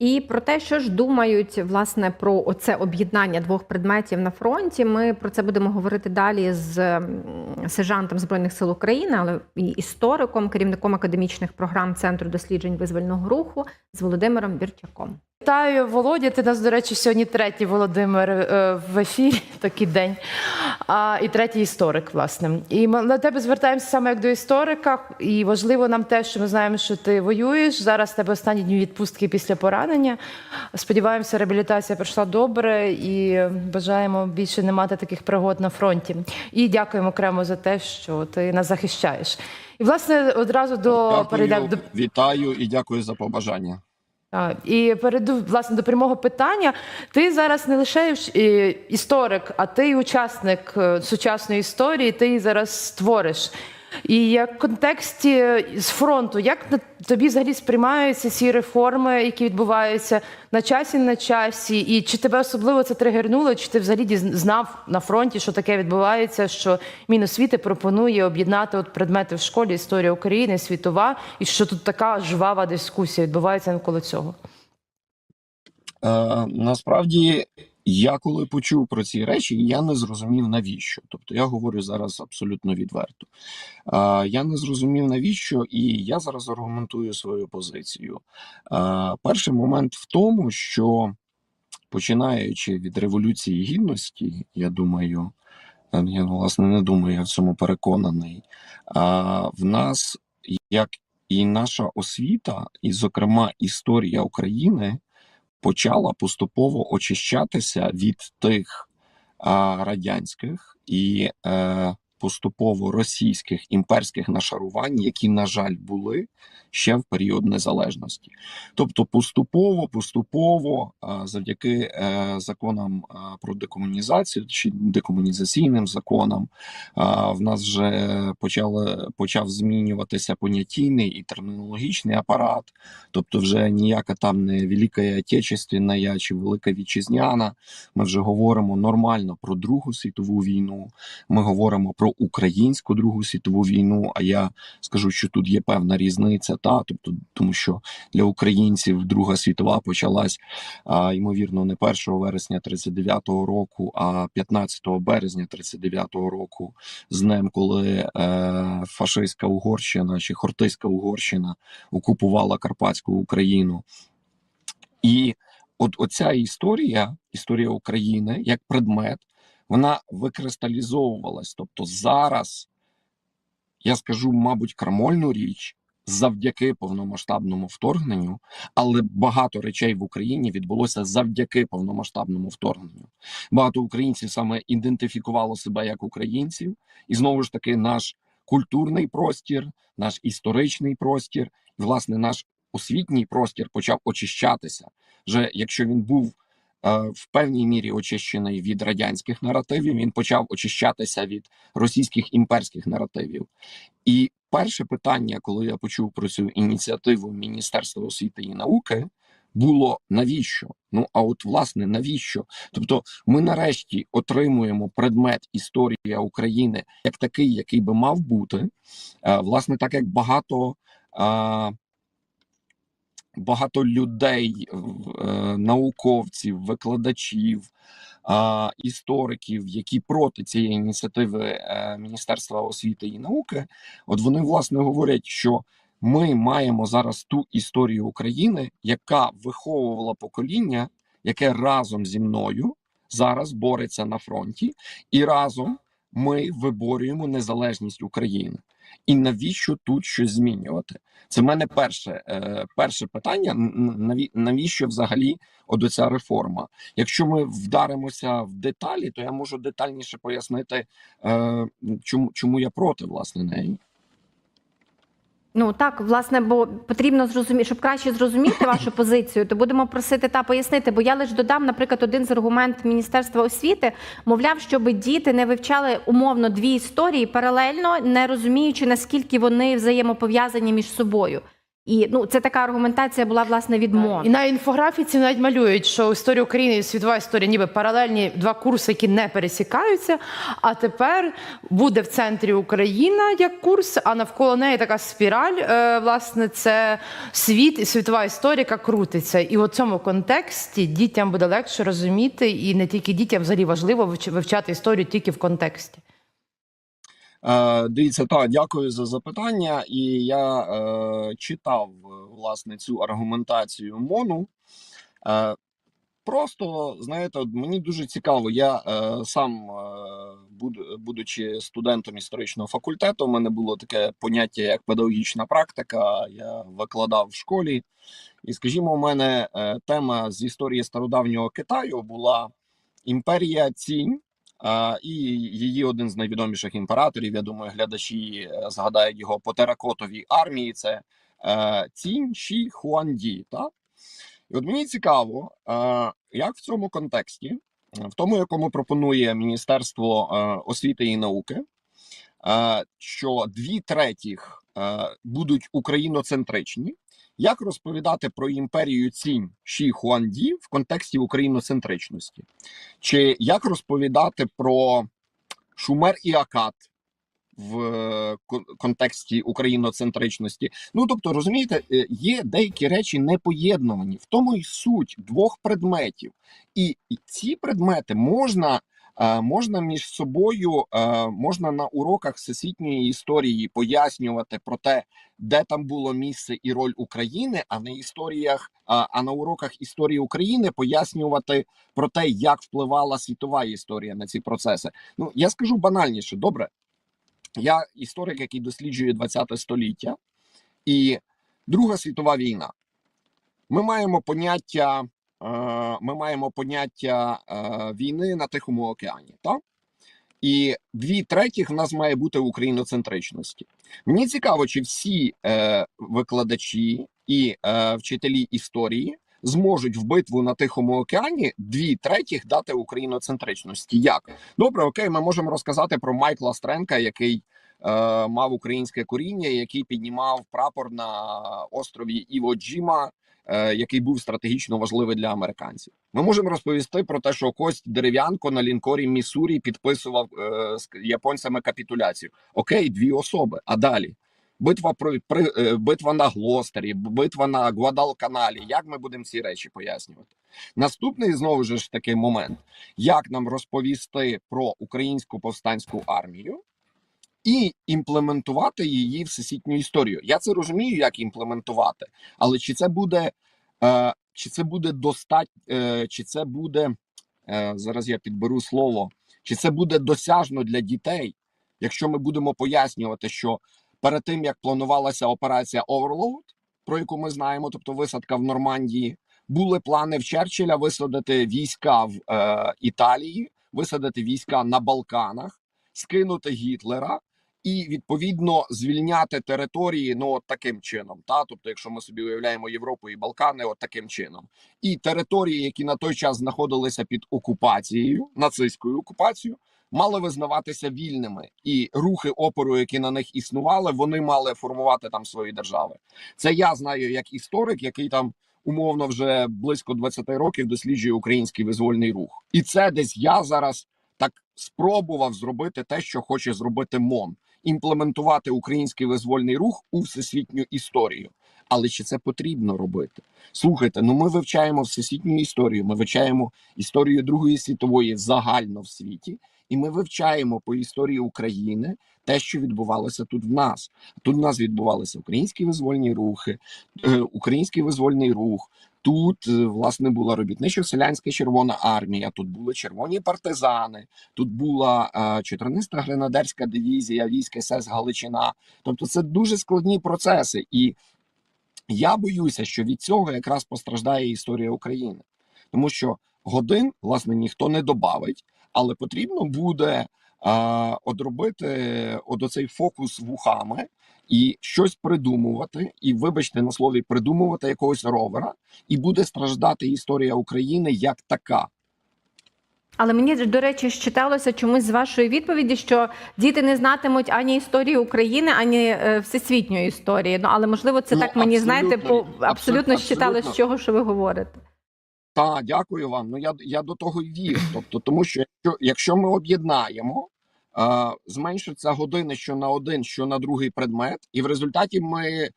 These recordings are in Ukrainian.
І про те, що ж думають власне про оце об'єднання двох предметів на фронті. Ми про це будемо говорити далі з сержантом збройних сил України, але і істориком, керівником академічних програм Центру досліджень визвольного руху з Володимиром Бірчаком. Вітаю, Володя. Ти нас, до речі, сьогодні третій Володимир е, в ефірі, такий день. А, і третій історик, власне. І ми на тебе звертаємося саме як до історика. І важливо нам те, що ми знаємо, що ти воюєш. Зараз в тебе останні дні відпустки після поранення. Сподіваємося, реабілітація пройшла добре і бажаємо більше не мати таких пригод на фронті. І дякуємо окремо за те, що ти нас захищаєш. І власне одразу до перейдемо до Вітаю і дякую за побажання. І перейду власне до прямого питання. Ти зараз не лише е, історик, а ти учасник е, сучасної історії. Ти її зараз створиш. І як в контексті з фронту, як тобі взагалі сприймаються ці реформи, які відбуваються на часі, на часі, і чи тебе особливо це тригернуло, чи ти взагалі знав на фронті, що таке відбувається? Що Міносвіти пропонує об'єднати от предмети в школі історія України, світова, і що тут така жвава дискусія відбувається навколо цього? Е, насправді, я коли почув про ці речі, я не зрозумів навіщо. Тобто, я говорю зараз абсолютно відверто. Я не зрозумів навіщо, і я зараз аргументую свою позицію. Перший момент в тому, що починаючи від Революції Гідності, я думаю, е, я власне не думаю, я в цьому переконаний. В нас, як і наша освіта, і, зокрема, історія України почала поступово очищатися від тих радянських і е, поступово російських імперських нашарувань, які, на жаль, були ще в період незалежності. Тобто, поступово, поступово, завдяки е, законам про декомунізацію чи декомунізаційним законам, в нас вже почали почав змінюватися понятійний і термінологічний апарат. Тобто, вже ніяка там не Велика Отечественна чи Велика Вітчизняна. Ми вже говоримо нормально про Другу світову війну. Ми говоримо про українську Другу світову війну. А я скажу, що тут є певна різниця, та тобто, тому що для українців Друга світова почалась а, ймовірно не 1 вересня 39-го року, а 15 березня 39-го року, з днем, коли е, фашистська Угорщина чи Хортиська Угорщина окупувала Карпатську Україну. І от оця історія, історія України як предмет, вона викристалізовувалась. Тобто зараз я скажу, мабуть, крамольну річ завдяки повномасштабному вторгненню, але багато речей в Україні відбулося завдяки повномасштабному вторгненню. Багато українців саме ідентифікувало себе як українців, і знову ж таки, наш культурний простір, наш історичний простір, і власне наш освітній простір почав очищатися. Вже якщо він був в певній мірі очищений від радянських наративів, він почав очищатися від російських імперських наративів. І перше питання, коли я почув про цю ініціативу Міністерства освіти і науки, було навіщо? Ну а от власне навіщо? Тобто, ми нарешті отримуємо предмет історія України як такий, який би мав бути, власне, так як багато. Багато людей, е, науковців, викладачів, істориків, які проти цієї ініціативи е, Міністерства освіти і науки, от вони власне говорять, що ми маємо зараз ту історію України, яка виховувала покоління, яке разом зі мною зараз бореться на фронті, і разом ми виборюємо незалежність України. І навіщо тут щось змінювати? Це в мене перше, е, перше питання: наві- навіщо взагалі от оця реформа? Якщо ми вдаримося в деталі, то я можу детальніше пояснити, е, чому, чому я проти власне неї. Ну так, власне, бо потрібно зрозуміти, щоб краще зрозуміти вашу позицію, то будемо просити та пояснити. Бо я лише додам, наприклад, один з аргументів Міністерства освіти, мовляв, щоб діти не вивчали умовно дві історії паралельно, не розуміючи наскільки вони взаємопов'язані між собою. І ну, це така аргументація була власне від МОН. І на інфографіці навіть малюють, що історія України і світова історія, ніби паралельні два курси, які не пересікаються. А тепер буде в центрі Україна як курс, а навколо неї така спіраль. е, Власне, це світ і світова історія, яка крутиться. І у цьому контексті дітям буде легше розуміти, і не тільки дітям взагалі важливо вивч- вивчати історію тільки в контексті. Е, дивіться, так, дякую за запитання. І я е, читав е, власне цю аргументацію МОНу. Е, просто знаєте, мені дуже цікаво. Я е, сам, е, будучи студентом історичного факультету, у мене було таке поняття як педагогічна практика. Я викладав в школі. І, скажімо, у мене е, тема з історії стародавнього Китаю була імперія Цінь. І її один з найвідоміших імператорів. Я думаю, глядачі е, згадають його по теракотовій армії. Це е, Цінь Ші Хуанді. І от мені цікаво, е, як в цьому контексті, в тому, якому пропонує Міністерство освіти і науки, що дві третіх будуть україноцентричні. Як розповідати про імперію Цінь Ші Хуанді в контексті україноцентричності? Чи як розповідати про Шумер і Акад в е, контексті україноцентричності? Ну тобто, розумієте, е, є деякі речі непоєднувані, в тому й суть двох предметів, і і ці предмети можна. Можна між собою, можна на уроках всесвітньої історії пояснювати про те, де там було місце і роль України, а на історіях, а, на уроках історії України пояснювати про те, як впливала світова історія на ці процеси. Ну я скажу банальніше, добре. Я історик, який досліджує ХХ століття, і Друга світова війна. Ми маємо поняття, ми маємо поняття е, війни на Тихому океані, так? І дві третіх в нас має бути україноцентричності. Мені цікаво, чи всі е, викладачі і е, вчителі історії зможуть в битву на Тихому океані дві третіх дати україноцентричності. Як добре, окей, ми можемо розказати про Майкла Стренка, який е, мав українське коріння, який піднімав прапор на острові Іво Джіма, е, який був стратегічно важливий для американців. Ми можемо розповісти про те, що Кость Дерев'янко на лінкорі Міссурі підписував е, з японцями капітуляцію. Окей, дві особи. А далі битва при, при е, битва на Глостері, битва на Гвадалканалі. Як ми будемо ці речі пояснювати? Наступний знову ж таки момент: як нам розповісти про українську повстанську армію і імплементувати її в всесвітню історію. Я це розумію, як імплементувати, але чи це буде, е, чи це буде достатньо, е, чи це буде е, зараз я підберу слово, чи це буде досяжно для дітей, якщо ми будемо пояснювати, що перед тим як планувалася операція Overload, про яку ми знаємо, тобто висадка в Нормандії, були плани в Черчилля висадити війська в е, Італії, висадити війська на Балканах, скинути Гітлера і відповідно звільняти території ну от таким чином. Та тобто, якщо ми собі уявляємо Європу і Балкани, от таким чином, і території, які на той час знаходилися під окупацією, нацистською окупацією, мали визнаватися вільними, і рухи опору, які на них існували, вони мали формувати там свої держави. Це я знаю як історик, який там. Умовно, вже близько 20 років досліджує український визвольний рух, і це десь я зараз так спробував зробити те, що хоче зробити МОН імплементувати український визвольний рух у всесвітню історію. Але чи це потрібно робити? Слухайте, ну ми вивчаємо всесвітню історію. Ми вивчаємо історію Другої світової загально в світі, і ми вивчаємо по історії України те, що відбувалося тут в нас. Тут в нас відбувалися українські визвольні рухи, е, український визвольний рух. Тут е, власне була робітничо-селянська Червона армія. Тут були червоні партизани. Тут була е, 14-та гренадерська дивізія військ СС Галичина. Тобто, це дуже складні процеси, і я боюся, що від цього якраз постраждає історія України, тому що годин власне ніхто не добавить, але потрібно буде е, одробити от оцей фокус вухами і щось придумувати, і вибачте на слові придумувати якогось ровера, і буде страждати історія України як така. Але мені до речі читалося чомусь з вашої відповіді, що діти не знатимуть ані історії України, ані е, всесвітньої історії. Ну але можливо, це Ну, так мені знаєте, по абсолютно, абсолютно абсолютно. читали, з чого що ви говорите. Та, дякую вам. Ну я, я до того й вірю. Тобто, тому що якщо, якщо ми об'єднаємо, е, зменшиться години що на один, що на другий предмет, і в результаті ми,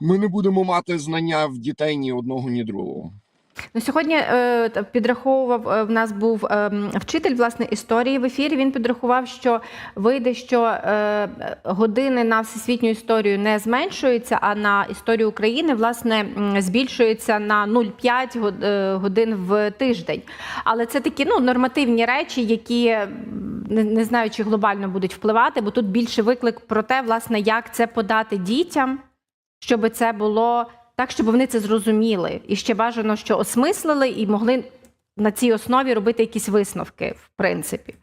ми не будемо мати знання в дітей ні одного, ні другого. Ну, сьогодні е, підраховував е, в нас був е, вчитель власне історії в ефірі. Він підрахував, що вийде, що е, години на всесвітню історію не зменшуються, а на історію України власне збільшується на 0,5 год- е, годин в тиждень. Але це такі ну нормативні речі, які не, не знаю, чи глобально будуть впливати, бо тут більше виклик про те, власне, як це подати дітям, щоб це було так, щоб вони це зрозуміли, і ще бажано, що осмислили і могли на цій основі робити якісь висновки, в принципі.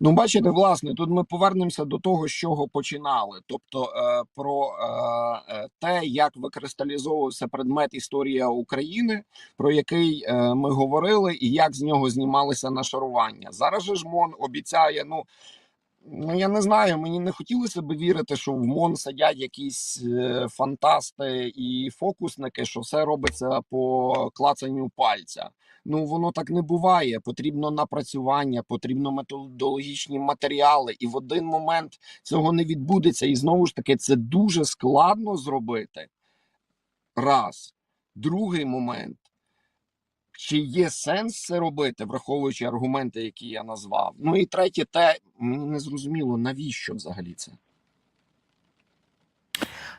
Ну, бачите, власне, тут ми повернемося до того, з чого починали. Тобто е, про е, е, те, як викристалізовувався предмет історія України, про який ми говорили, і як з нього знімалися нашарування. Зараз же ж МОН обіцяє, ну. Ну, я не знаю, мені не хотілося б вірити, що в МОН сидять якісь е, фантасти і фокусники, що все робиться по клацанню пальця. Ну воно так не буває. Потрібно напрацювання, потрібно методологічні матеріали, і в один момент цього не відбудеться. І знову ж таки, це дуже складно зробити. Раз. Другий момент. Чи є сенс це робити, враховуючи аргументи, які я назвав? Ну і третє, те мені не зрозуміло, навіщо взагалі це?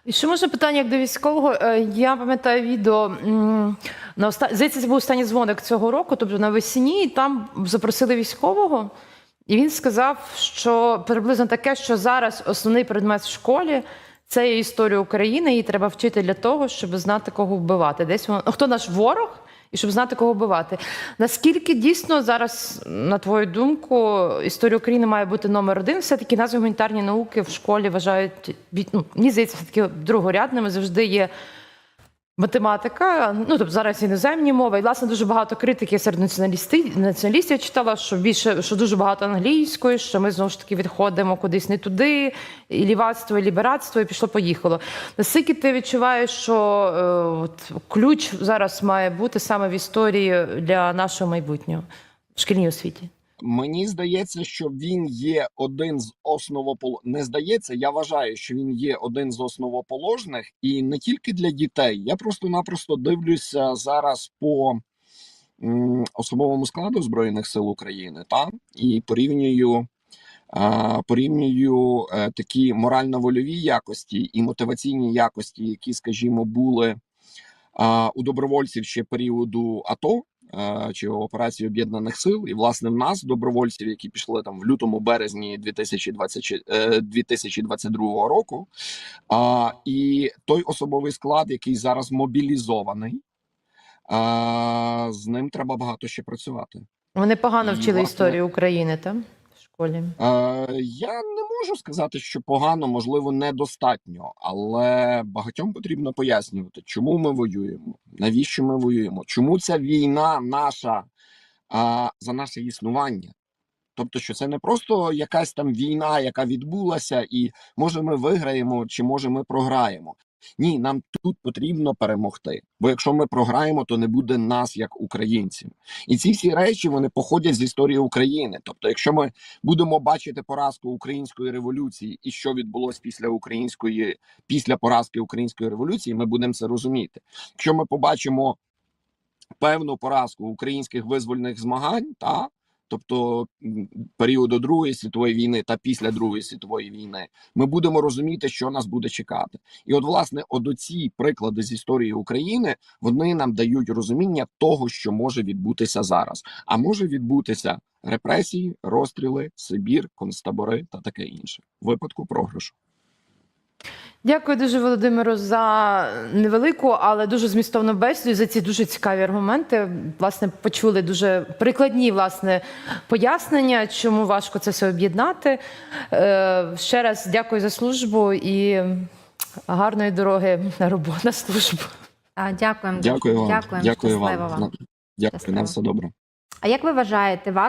І ще можна питання як до військового. Е, Я пам'ятаю відео на оста... здається, це був останній дзвоник цього року, тобто навесні, і там запросили військового, і він сказав, що приблизно таке, що зараз основний предмет в школі це є історія України, її треба вчити для того, щоб знати, кого вбивати. Десь воно хто наш ворог. І щоб знати, кого вбивати. Наскільки дійсно зараз, на твою думку, історія України має бути номер один? Все-таки нас гуманітарні науки в школі вважають, ну, мені здається, все-таки другорядними завжди є математика, ну тобто зараз іноземні мови. І власне дуже багато критики серед націоналістів, націоналістів читала, що більше що дуже багато англійської, що ми знову ж таки відходимо кудись не туди, і лівацтво, і лібератство, і пішло поїхало. Наскільки ти відчуваєш, що е, от, ключ зараз має бути саме в історії для нашого майбутнього в шкільній освіті? Мені здається, що він є один з основопол... Не здається, я вважаю, що він є один з основоположних, і не тільки для дітей. Я просто-напросто дивлюся зараз по особовому складу збройних сил України, та і порівнюю. Порівнюю е, такі морально-вольові якості і мотиваційні якості, які, скажімо, були у добровольців ще періоду АТО, чи операції об'єднаних сил, і власне в нас добровольців, які пішли там в лютому березні 2020, е, 2022 року. А, і той особовий склад, який зараз мобілізований, а, з ним треба багато ще працювати. Вони погано І, вчили власне, історію України, там школі. Е, я не можу сказати, що погано, можливо, недостатньо, але багатьом потрібно пояснювати, чому ми воюємо, навіщо ми воюємо, чому ця війна наша а, за наше існування. Тобто, що це не просто якась там війна, яка відбулася, і може ми виграємо, чи може ми програємо. Ні, нам тут потрібно перемогти. Бо якщо ми програємо, то не буде нас як українців. І ці всі речі вони походять з історії України. Тобто, якщо ми будемо бачити поразку української революції і що відбулося після української після поразки української революції, ми будемо це розуміти. Якщо ми побачимо певну поразку українських визвольних змагань, та тобто періоду Другої світової війни та після Другої світової війни, ми будемо розуміти, що нас буде чекати. І от, власне, от оці приклади з історії України вони нам дають розуміння того, що може відбутися зараз. А може відбутися репресії, розстріли, Сибір, концтабори та таке інше в випадку програшу. Дякую дуже, Володимиру, за невелику, але дуже змістовну бесіду, за ці дуже цікаві аргументи. Власне, почули дуже прикладні власне пояснення, чому важко це все об'єднати. Е, ще раз дякую за службу і гарної дороги на роботу на службу. А, Дякуємо. Дякую вам. Дякую Щасливо вам. вам. Дякую, Щасливо. на все добре. А як ви вважаєте, варто